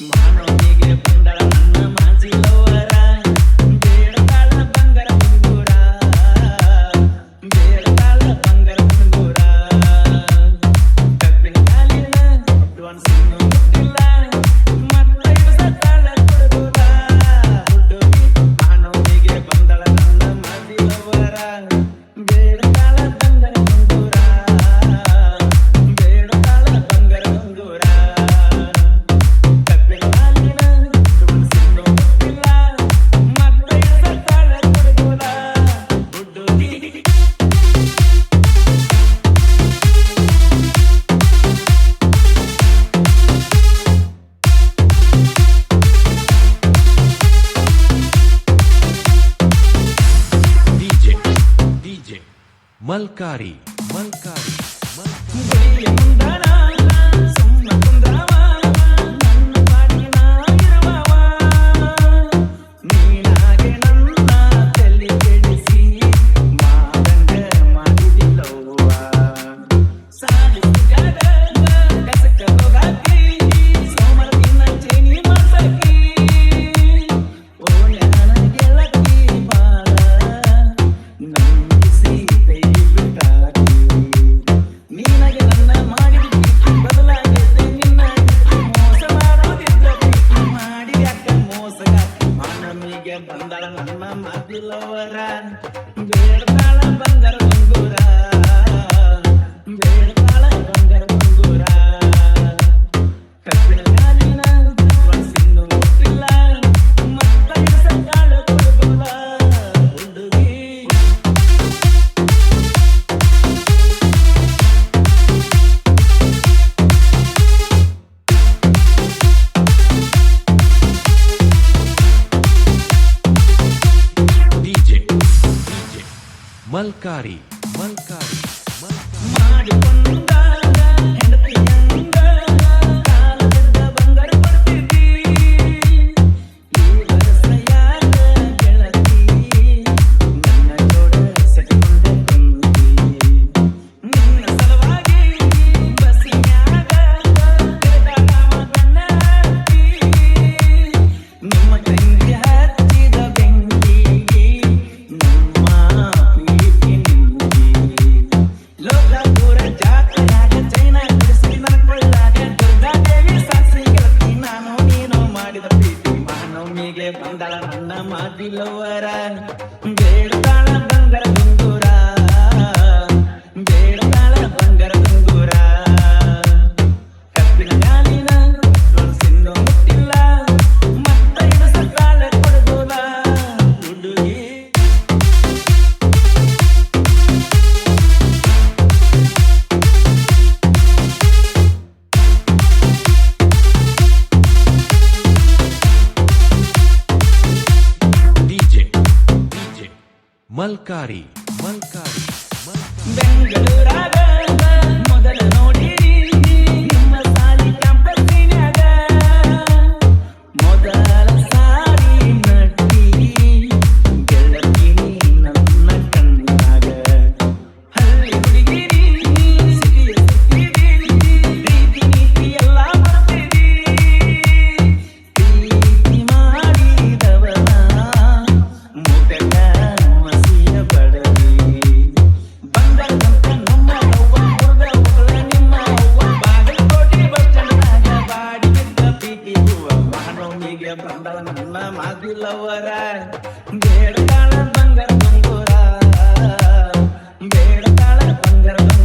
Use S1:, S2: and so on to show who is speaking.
S1: Mano, nigga.
S2: Malkari Malkari
S1: Malkari. ನಮ್ಮ ಮಮ್ಮ ಮಗ್ಲವರ ಬೇಡ್ತಾಳ ಬಂಗಾರ ಬಂದೂರ
S2: ಮಲ್ಕಾರಿ ಮಲ್ಕಾರಿ
S1: ಮಲ್ಕಾರಿ. பிலவரான்
S2: ಮಲ್ಕಾರಿ ಮಲ್ಕಾರಿ
S1: ಬೆಂಗಳೂರ ಬಂದಳ ನನ್ನ ಮಾದಿಲವರ ಬೇಡ ಕಾಳ ಬಂಗಾರ ಬಂಗೋರ ಬೇಡ ಕಾಳ ಬಂಗಾರ ಬಂಗ